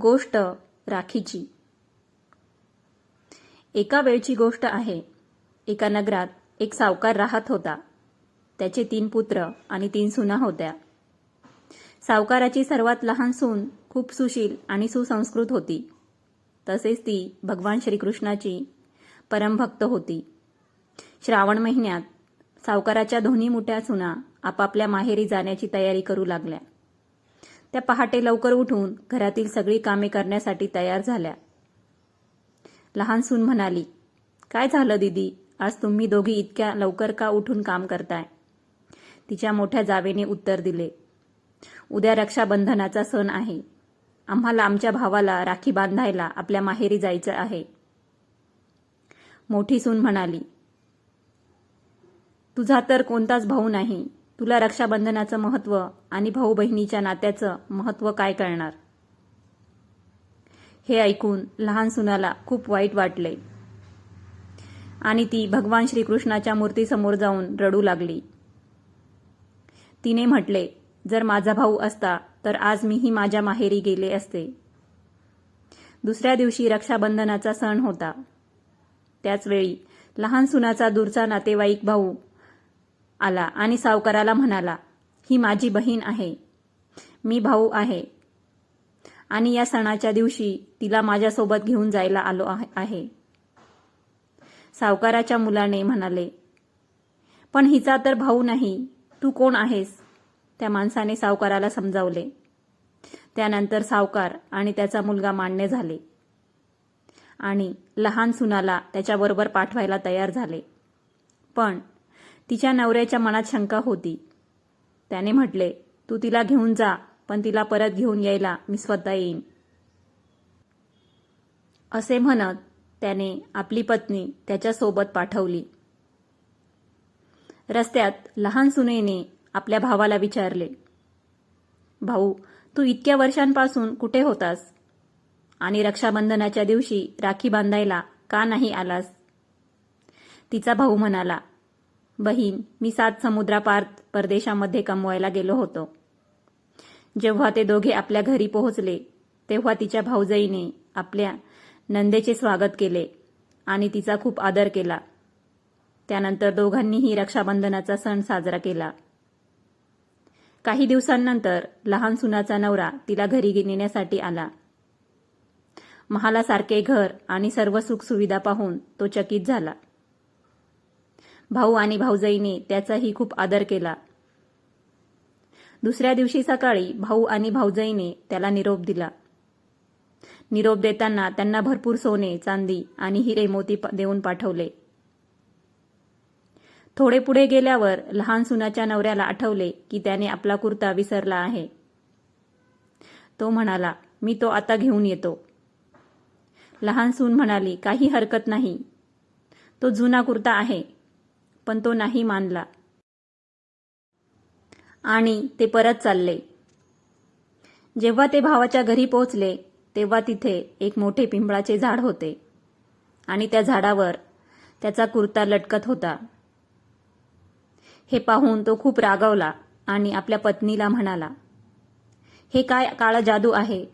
गोष्ट राखीची. एका वेळची गोष्ट आहे. एका नगरात एक सावकार राहत होता. त्याचे तीन पुत्र आणि तीन सुना होत्या. सावकाराची सर्वात लहान सून खूप सुशील आणि सुसंस्कृत होती. तसेच ती भगवान श्रीकृष्णाची परमभक्त होती. श्रावण महिन्यात सावकाराच्या दोन्ही मोठ्या सुना आपापल्या माहेरी जाण्याची तयारी करू लागल्या. त्या पहाटे लवकर उठून घरातील सगळी कामे करण्यासाठी तयार झाल्या. लहान सून म्हणाली काय झालं दीदी? आज तुम्ही दोघी इतक्या लवकर का उठून काम करताय? तिच्या मोठ्या जावेने उत्तर दिले उद्या रक्षाबंधनाचा सण आहे. आम्हाला आमच्या भावाला राखी बांधायला आपल्या माहेरी जायचं आहे. मोठी सून म्हणाली तुझा तर कोणताच भाऊ नाही. तुला रक्षाबंधनाचं महत्त्व आणि भाऊ बहिणीच्या नात्याचं महत्त्व काय कळणार? हे ऐकून लहान सुनाला खूप वाईट वाटले आणि ती भगवान श्रीकृष्णाच्या मूर्तीसमोर जाऊन रडू लागली. तिने म्हटले जर माझा भाऊ असता तर आज मीही माझ्या माहेरी गेले असते. दुसऱ्या दिवशी रक्षाबंधनाचा सण होता. त्याचवेळी लहान सुनाचा दूरचा नातेवाईक भाऊ आला आणि सावकाराला म्हणाला ही माझी बहीण आहे. मी भाऊ आहे. आणि या सणाच्या दिवशी तिला माझ्यासोबत घेऊन जायला आलो आहे सावकाराच्या मुलाने म्हणाले पण हिचा तर भाऊ नाही. तू कोण आहेस? त्या माणसाने सावकाराला समजावले. त्यानंतर सावकार आणि त्याचा मुलगा मान्य झाले. आणि लहान सुनाला त्याच्याबरोबर पाठवायला तयार झाले. पण तिच्या नवऱ्याच्या मनात शंका होती. त्याने म्हटले तू तिला घेऊन जा पण तिला परत घेऊन यायला मी स्वतः येईन. असे म्हणत त्याने आपली पत्नी त्याच्यासोबत पाठवली. रस्त्यात लहान सुनेने आपल्या भावाला विचारले भाऊ तू इतक्या वर्षांपासून कुठे होतास? आणि रक्षाबंधनाच्या दिवशी राखी बांधायला का नाही आलास? तिचा भाऊ म्हणाला बहीण मी सात समुद्रापार परदेशामध्ये कमवायला गेलो होतो. जेव्हा ते दोघे आपल्या घरी पोहोचले तेव्हा तिच्या भाऊजाईने आपल्या नंदेचे स्वागत केले आणि तिचा खूप आदर केला. त्यानंतर दोघांनीही रक्षाबंधनाचा सण साजरा केला. काही दिवसांनंतर लहान सुनाचा नवरा तिला घरी नेण्यासाठी आला. महालासारखे घर आणि सर्व सुखसुविधा पाहून तो चकित झाला. भाऊ आणि भाऊजाईने त्याचाही खूप आदर केला. दुसऱ्या दिवशी सकाळी भाऊ आणि भाऊजाईने त्याला निरोप दिला. निरोप देताना त्यांना भरपूर सोने चांदी आणि हिरे मोती देऊन पाठवले. थोडे पुढे गेल्यावर लहान सुनाच्या नवऱ्याला आठवले की त्याने आपला कुर्ता विसरला आहे. तो म्हणाला मी तो आता घेऊन येतो. लहान सून म्हणाली काही हरकत नाही. तो जुना कुर्ता आहे. पण तो नाही मानला. आणि ते परत चालले. जेव्हा ते भावाच्या घरी पोहोचले तेव्हा तिथे एक मोठे पिंपळाचे झाड होते. आणि त्या झाडावर त्याचा कुर्ता लटकत होता. हे पाहून तो खूप रागवला आणि आपल्या पत्नीला म्हणाला हे काय काळा जादू आहे?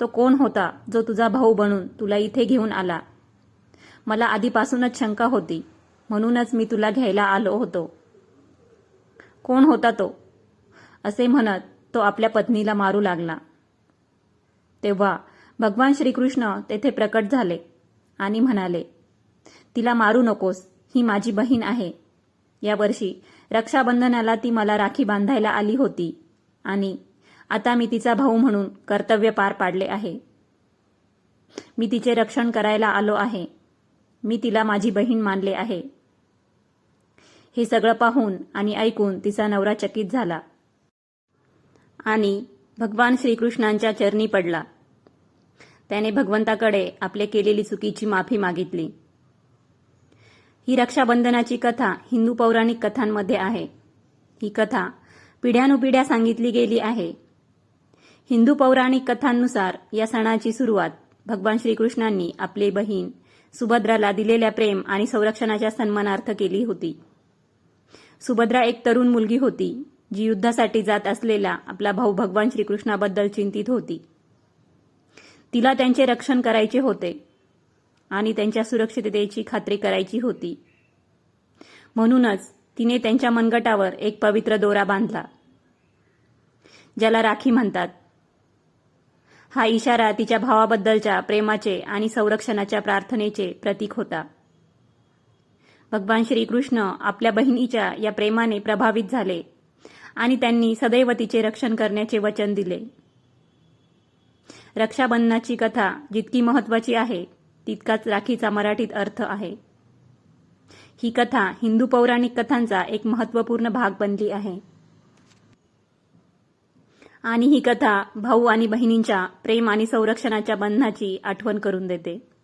तो कोण होता जो तुझा भाऊ बनून तुला इथे घेऊन आला? मला आधीपासूनच शंका होती. म्हणूनच मी तुला घ्यायला आलो होतो. कोण होता तो? असे म्हणत तो आपल्या पत्नीला मारू लागला. तेव्हा भगवान श्रीकृष्ण तेथे प्रकट झाले आणि म्हणाले तिला मारू नकोस ही माझी बहीण आहे. यावर्षी रक्षाबंधनाला ती मला राखी बांधायला आली होती आणि आता मी तिचा भाऊ म्हणून कर्तव्य पार पाडले आहे. मी तिचे रक्षण करायला आलो आहे. मी तिला माझी बहीण मानले आहे. हे सगळं पाहून आणि ऐकून तिचा नवरा चकित झाला. आणि भगवान श्रीकृष्णांच्या चरणी पडला. त्याने भगवंताकडे आपले केलेली चुकीची माफी मागितली. ही रक्षाबंधनाची कथा हिंदू पौराणिक कथांमध्ये आहे. ही कथा पिढ्यानुपिढ्या सांगितली गेली आहे. हिंदू पौराणिक कथांनुसार या सणाची सुरुवात भगवान श्रीकृष्णांनी आपली बहीण सुभद्राला दिलेल्या प्रेम आणि संरक्षणाच्या सन्मानार्थ केली होती. सुभद्रा एक तरुण मुलगी होती जी युद्धासाठी जात असलेला आपला भाऊ भगवान श्रीकृष्णाबद्दल चिंतित होती. तिला त्यांचे रक्षण करायचे होते आणि त्यांच्या सुरक्षिततेची खात्री करायची होती. म्हणूनच तिने त्यांच्या मनगटावर एक पवित्र दोरा बांधला ज्याला राखी म्हणतात. हा इशारा तिच्या भावाबद्दलच्या प्रेमाचे आणि संरक्षणाच्या प्रार्थनेचे प्रतीक होता. भगवान श्रीकृष्ण आपल्या बहिणीच्या या प्रेमाने प्रभावित झाले आणि त्यांनी सदैव तिचे रक्षण करण्याचे वचन दिले. रक्षाबंधनाची कथा जितकी महत्वाची आहे तितकाच राखीचा मराठीत अर्थ आहे. ही कथा हिंदू पौराणिक कथांचा एक महत्त्वपूर्ण भाग बनली आहे. आणि ही कथा भाऊ आणि बहिणींच्या प्रेम आणि संरक्षणाच्या बंधनाची आठवण करून देते.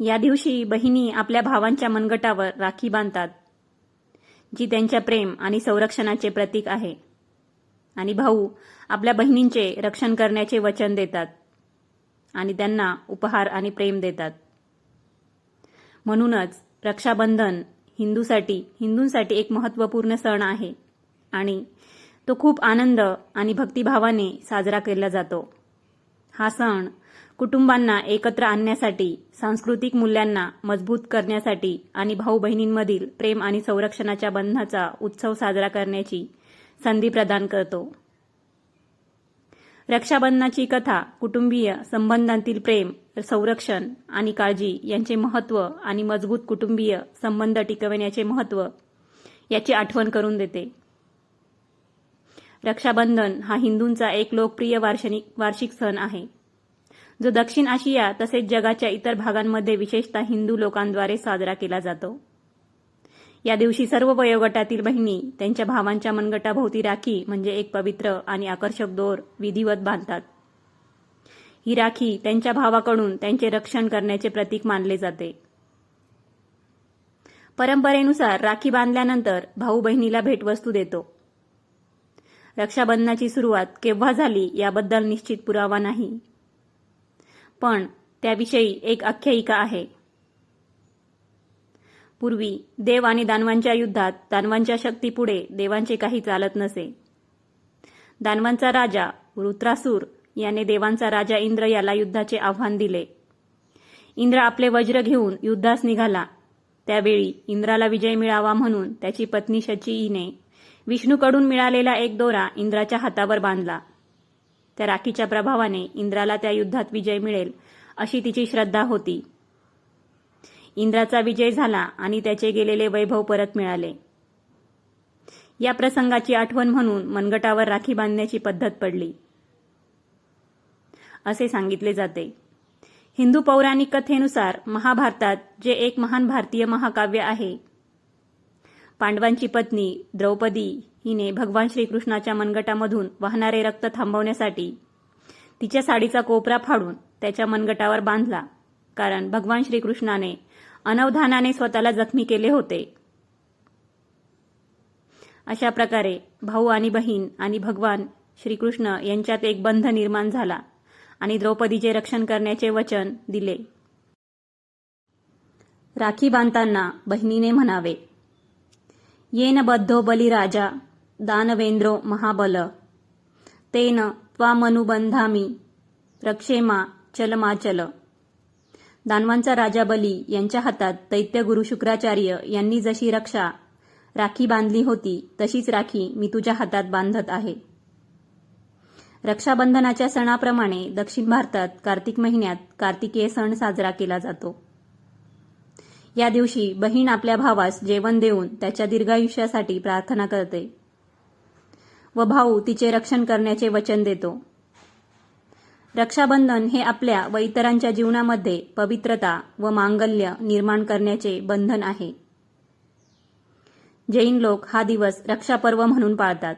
या दिवशी बहिणी आपल्या भावांच्या मनगटावर राखी बांधतात जी त्यांच्या प्रेम आणि संरक्षणाचे प्रतीक आहे. आणि भाऊ आपल्या बहिणींचे रक्षण करण्याचे वचन देतात आणि त्यांना उपहार आणि प्रेम देतात. म्हणूनच रक्षाबंधन हिंदूसाठी हिंदूंसाठी एक महत्त्वपूर्ण सण आहे आणि तो खूप आनंद आणि भक्तिभावाने साजरा केला जातो. हा सण कुटुंबांना एकत्र आणण्यासाठी सांस्कृतिक मूल्यांना मजबूत करण्यासाठी आणि भाऊ बहिणींमधील प्रेम आणि संरक्षणाच्या बंधाचा उत्सव साजरा करण्याची संधी प्रदान करतो. रक्षाबंधनाची कथा कुटुंबीय संबंधांतील प्रेम संरक्षण आणि काळजी यांचे महत्त्व आणि मजबूत कुटुंबीय संबंध टिकवण्याचे महत्त्व याची आठवण करून देते. रक्षाबंधन हा हिंदूंचा एक लोकप्रिय वार्षणिक वार्षिक सण आहे. जो दक्षिण आशिया तसेच जगाच्या इतर भागांमध्ये विशेषतः हिंदू लोकांद्वारे साजरा केला जातो. या दिवशी सर्व वयोगटातील बहिणी त्यांच्या भावांच्या मनगटाभोवती राखी म्हणजे एक पवित्र आणि आकर्षक दोर विधिवत बांधतात. ही राखी त्यांच्या भावाकडून त्यांचे रक्षण करण्याचे प्रतीक मानले जाते. परंपरेनुसार राखी बांधल्यानंतर भाऊ बहिणीला भेटवस्तू देतो. रक्षाबंधनाची सुरुवात केव्हा झाली याबद्दल निश्चित पुरावा नाही. पण त्याविषयी एक आख्यायिका आहे. पूर्वी देव आणि दानवांच्या युद्धात दानवांच्या शक्तीपुढे देवांचे काही चालत नसे. दानवांचा राजा रुत्रासूर याने देवांचा राजा इंद्र याला युद्धाचे आव्हान दिले. इंद्र आपले वज्र घेऊन युद्धास निघाला. त्यावेळी इंद्राला विजय मिळावा म्हणून त्याची पत्नी शचीने विष्णूकडून मिळालेला एक दोरा इंद्राच्या हातावर बांधला. त्या राखीच्या प्रभावाने इंद्राला त्या युद्धात विजय मिळेल अशी तिची श्रद्धा होती. इंद्राचा विजय झाला आणि त्याचे गेलेले वैभव परत मिळाले. या प्रसंगाची आठवण म्हणून मनगटावर राखी बांधण्याची पद्धत पडली. असे सांगितले जाते. हिंदू पौराणिक कथेनुसार महाभारतात जे एक महान भारतीय महाकाव्य आहे पांडवांची पत्नी द्रौपदी हिने भगवान श्रीकृष्णाच्या मनगटामधून वाहणारे रक्त थांबवण्यासाठी तिच्या साडीचा कोपरा फाडून त्याच्या मनगटावर बांधला कारण भगवान श्रीकृष्णाने अनवधानाने स्वतःला जखमी केले होते. अशा प्रकारे भाऊ आणि बहीण आणि भगवान श्रीकृष्ण यांच्यात एक बंध निर्माण झाला आणि द्रौपदीचे रक्षण करण्याचे वचन दिले. राखी बांधताना बहिणीने म्हणावे येन बद्धो बलिराजा दानवेंद्रो महाबल। तेन त्वामनुबंधामी रक्षेमा चलमाचल। दानवांचा राजा बली यांच्या हातात दैत्य गुरु शुक्राचार्य यांनी जशी रक्षा राखी बांधली होती तशीच राखी मी तुझ्या हातात बांधत आहे. रक्षाबंधनाच्या सणाप्रमाणे दक्षिण भारतात कार्तिक महिन्यात कार्तिकेय सण साजरा केला जातो. या दिवशी बहीण आपल्या भावास जेवण देऊन त्याच्या दीर्घायुष्यासाठी प्रार्थना करते. व भाऊ तिचे रक्षण करण्याचे वचन देतो. रक्षाबंधन हे आपल्या व इतरांच्या जीवनामध्ये पवित्रता व मांगल्य निर्माण करण्याचे बंधन आहे. जैन लोक हा दिवस रक्षापर्व म्हणून पाळतात.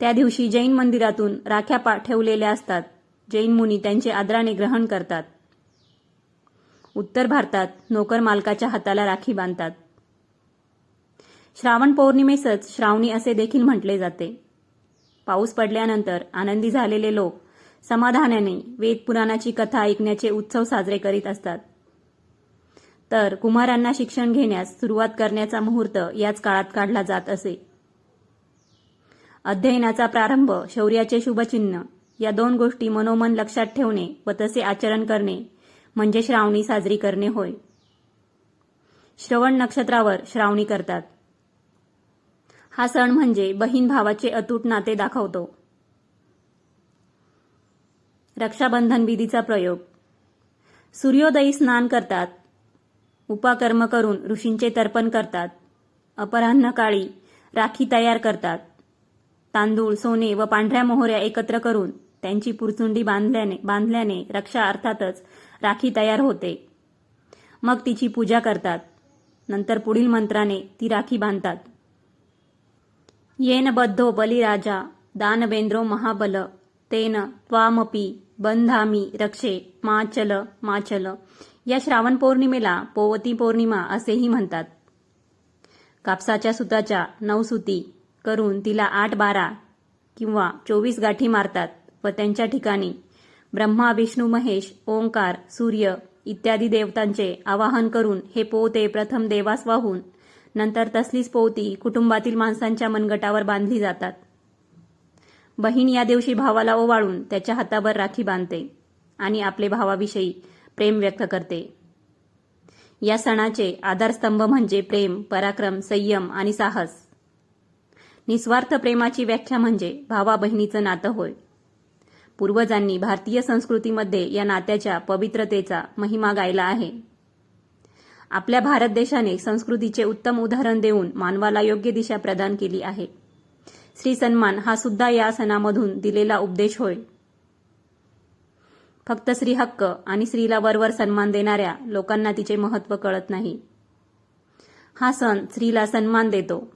त्या दिवशी जैन मंदिरातून राख्या पाठवलेल्या असतात. जैन मुनी त्यांचे आदराने ग्रहण करतात. उत्तर भारतात नोकर मालकाच्या हाताला राखी बांधतात. श्रावण पौर्णिमेसच श्रावणी असे देखील म्हटले जाते. पाऊस पडल्यानंतर आनंदी झालेले लोक समाधानाने वेद पुराणाची कथा ऐकण्याचे उत्सव साजरे करीत असतात. तर कुमारांना शिक्षण घेण्यास सुरुवात करण्याचा मुहूर्त याच काळात काढला जात असे. अध्ययनाचा प्रारंभ शौर्याचे शुभचिन्ह या दोन गोष्टी मनोमन लक्षात ठेवणे व तसे आचरण करणे म्हणजे श्रावणी साजरी करणे होय. श्रवण नक्षत्रावर श्रावणी करतात. हा सण म्हणजे बहीण भावाचे अतूट नाते दाखवतो. रक्षाबंधन विधीचा प्रयोग. सूर्योदयी स्नान करतात. उपाकर्म करून ऋषींचे तर्पण करतात. अपराह्न काळी राखी तयार करतात. तांदूळ सोने व पांढऱ्या मोहऱ्या एकत्र करून त्यांची पुरचुंडी बांधल्याने बांधल्याने रक्षा अर्थातच राखी तयार होते. मग तिची पूजा करतात. नंतर पुढील मंत्राने ती राखी बांधतात. येन बद्धो बलिराजा दानवेंद्रो महाबल तेन त्वामपी बंधामी रक्षे माचल माचल या श्रावण पौर्णिमेला पोवती पौर्णिमा असेही म्हणतात. कापसाच्या सुताच्या नऊ सुती करून तिला आठ बारा किंवा चोवीस गाठी मारतात व त्यांच्या ठिकाणी ब्रह्मा विष्णू महेश ओंकार सूर्य इत्यादी देवतांचे आवाहन करून हे पोते प्रथम देवास वाहून नंतर तसलीच पोवती कुटुंबातील माणसांच्या मनगटावर बांधली जातात. बहीण या दिवशी भावाला ओवाळून त्याच्या हातावर राखी बांधते आणि आपले भावाविषयी प्रेम व्यक्त करते. या सणाचे आधारस्तंभ म्हणजे प्रेम पराक्रम संयम आणि साहस. निस्वार्थ प्रेमाची व्याख्या म्हणजे भावा बहिणीचं नातं होय. पूर्वजांनी भारतीय संस्कृतीमध्ये या नात्याच्या पवित्रतेचा महिमा गायला आहे. आपल्या भारत देशाने संस्कृतीचे उत्तम उदाहरण देऊन मानवाला योग्य दिशा प्रदान केली आहे. श्री सन्मान हा सुद्धा या सणामधून दिलेला उपदेश होय. फक्त स्त्री हक्क आणि स्त्रीला वरवर सन्मान देणाऱ्या लोकांना तिचे महत्त्व कळत नाही. हा सण स्त्रीला सन्मान देतो.